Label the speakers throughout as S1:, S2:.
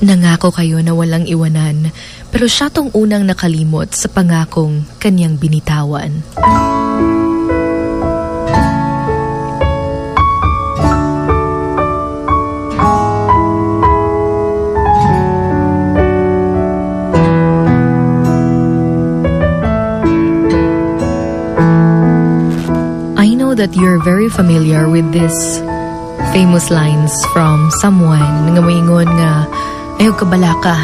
S1: Nangako kayo na walang iwanan, pero siya tong unang nakalimot sa pangakong kanyang binitawan. I know that you're very familiar with this famous lines from someone nga moingon nga ayaw ka bala ka.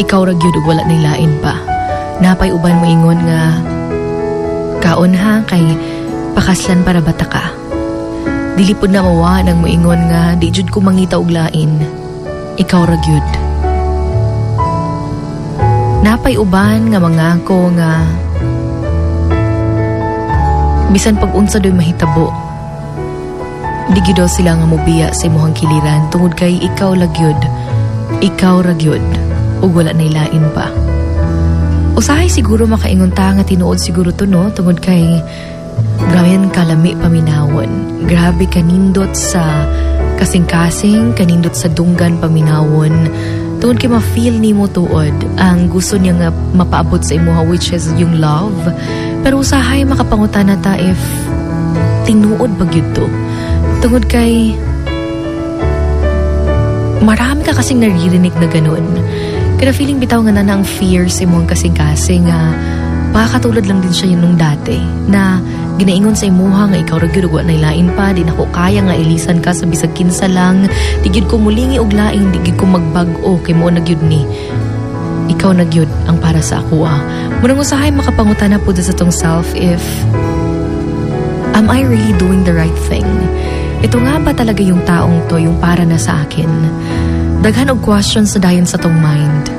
S1: Ikaw ra gyud ug wala nilain pa. Napay uban mo ingon nga kaon ha kay pakaslan para bata ka. Dili pud na mawa nang moingon nga di jud ko mangita og lain. Ikaw ra gyud napay uban nga mangako nga bisan pag unsa doy mahitabo Di gyud sila nga mobiya sa imuhang kiliran. Tungod kay ikaw lagyod. Ikaw ragyod. Ug wala na ilain pa. Usahay siguro makaingon ta nga tinuod siguro to no tungod kay yan kalami paminawon. Grabe kanindot sa kasing-kasing, kanindot sa dunggan paminawon. Tungod kay ma-feel ni mo tuod ang gusto niya nga mapaabot sa imuha which is yung love. Pero usahay makapangutana ta if tinuod ba gyud to? Tungod kay marami ka kasing naririnig na ganun. Kaya feeling bitaw nga na na ang fear sa imong kasing-kasing nga makakatulad lang din siya yun nung dati na ginaingon sa imuha nga ikaw ra gyud ug wa nay lain pa di nako kaya nga ilisan ka sa bisag kinsa lang di gyud ko mulingi og lain di gyud ko magbag-o kay mo na gyud ni ikaw na gyud ang para sa ako ah. Murang usahay makapangutana pud sa tong self if Am I really doing the right thing? Ito nga ba talaga yung taong to yung para na sa akin? Daghan og questions na dayon sa tong mind.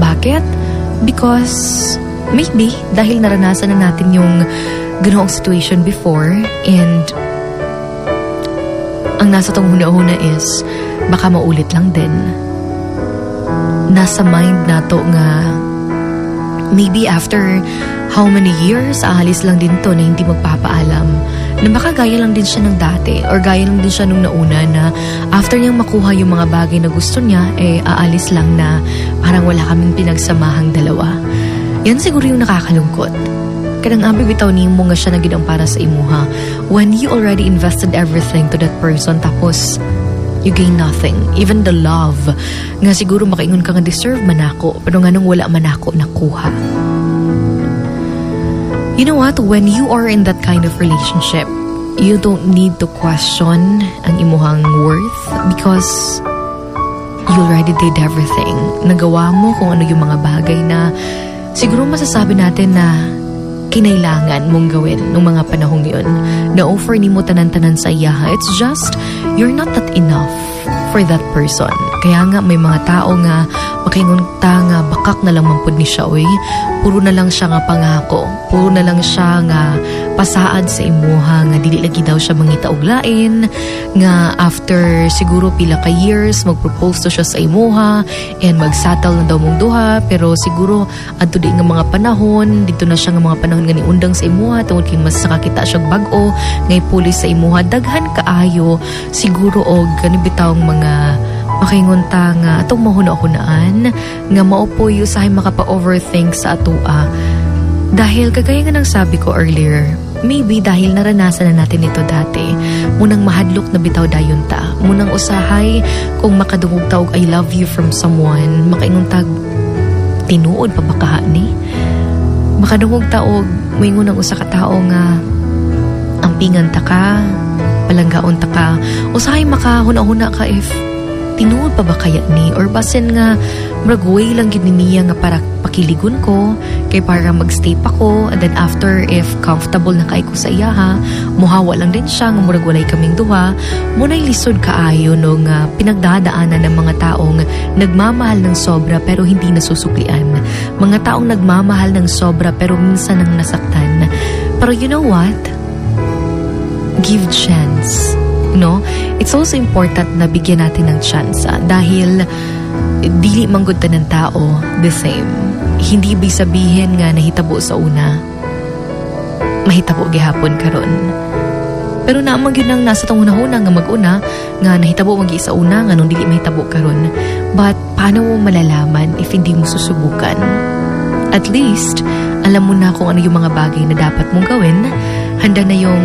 S1: Bakit? Because maybe dahil naranasan na natin yung ganoong situation before and ang nasa tong huna-huna is baka maulit lang din. Nasa mind nato nga maybe after how many years, aalis lang din to na hindi magpapaalam. Na baka gaya lang din siya ng dati or gaya lang din siya nung nauna na after niyang makuha yung mga bagay na gusto niya, eh aalis lang na parang wala kaming pinagsamahang dalawa. Yan siguro yung nakakalungkot. Kanang abi bitaw ni mo nga siya na gid ang para sa imuha. When you already invested everything to that person tapos you gain nothing. Even the love. Nga siguro makaingon ka nga deserve man ako pero nga nung wala man ako nakuha. You know what? When you are in that kind of relationship, you don't need to question ang imuhang worth because you already did everything. Nagawa mo kung ano yung mga bagay na siguro masasabi natin na kinailangan mong gawin nung mga panahong yun. Na-offer ni mo tanan-tanan sa iyaha. It's just, you're not that enough for that person. Kaya nga may mga tao nga makaingon ta nga bakak na lang mampud ni siya oy. Puro na lang siya nga pangako. Puro na lang siya nga pasaad sa imuha nga dili lagi daw siya mangita og lain. Nga after siguro pila ka years magpropose to siya sa imuha and magsettle na daw mong duha. Pero siguro adto di nga mga panahon. Dito na siya nga mga panahon nga niundang sa imuha. Tungod kay mas nakakita siya bag-o. Ngay pulis sa imuha daghan kaayo. Siguro og kanibitawng mga makaingon ta nga atong mahuna-hunaan nga maupoy usahay makapa-overthink sa atua dahil kagaya nga ng sabi ko earlier, maybe dahil naranasan na natin ito dati, munang mahadlok na bitaw dayon ta. Munang usahay kung makadungog ta og I love you from someone, makaingon tag tinuod pa baka ni. Makadungog ta og moingon ang usa ka tawo nga ampingan ta ka, palanggaon ta ka, usahay makahuna-huna ka if tinuod pa ba kaya ni or basin nga murag lang gid ni niya nga para pakiligon ko kay para magstay pa ko and then after if comfortable na kay ko sa iya ha muhawa lang din siya nga murag walay kaming duha. Munay lisod kaayo no nga pinagdadaanan ng mga taong nagmamahal ng sobra pero hindi nasusuklian. Mga taong nagmamahal ng sobra pero minsan nang nasaktan. Pero you know what? Give chance no? It's also important na bigyan natin ng chance ah, dahil dili manggod ta ng tao the same. Hindi ibig sabihin nga nahitabo sa una, mahitabo gihapon karon. Pero naamang yun ang nasa tong una-una nga mag-una nga nahitabo mag sa una nga nung dili mahitabo karon. But paano mo malalaman if hindi mo susubukan? At least, alam mo na kung ano yung mga bagay na dapat mong gawin. Handa na yung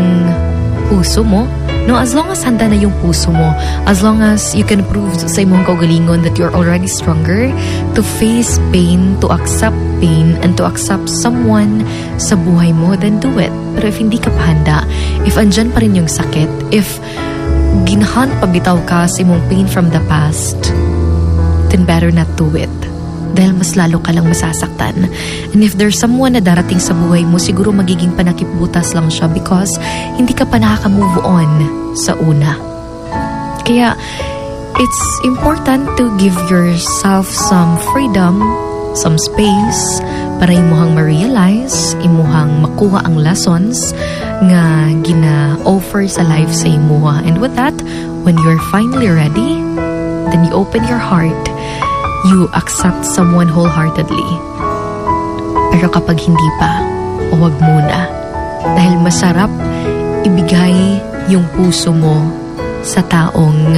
S1: puso mo. No, as long as handa na yung puso mo, as long as you can prove sa imong kaugalingon that you're already stronger to face pain, to accept pain, and to accept someone sa buhay mo, then do it. Pero if hindi ka pa handa, if andyan pa rin yung sakit, if ginahan pabitaw ka sa imong pain from the past, then better not do it. Dahil mas lalo ka lang masasaktan. And if there's someone na darating sa buhay mo, siguro magiging panakipbutas lang siya because hindi ka pa nakaka-move on sa una. Kaya, it's important to give yourself some freedom, some space, para imuhang ma-realize, imuhang makuha ang lessons nga gina-offer sa life sa imuha. And with that, when you're finally ready, then you open your heart, you accept someone wholeheartedly. Pero kapag hindi pa, huwag muna. Dahil masarap ibigay yung puso mo sa taong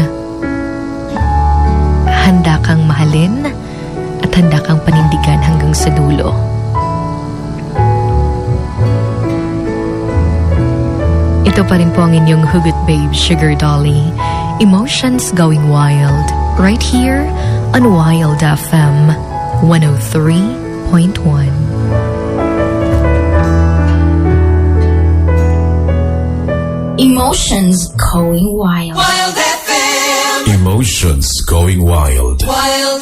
S1: handa kang mahalin at handa kang panindigan hanggang sa dulo. Ito pa rin po ang inyong Hugot Babe Sugar Dolly. Emotions going wild. Right here on Wild FM 103.1.
S2: Emotions going wild. Wild FM.
S3: Emotions going wild.
S4: Wild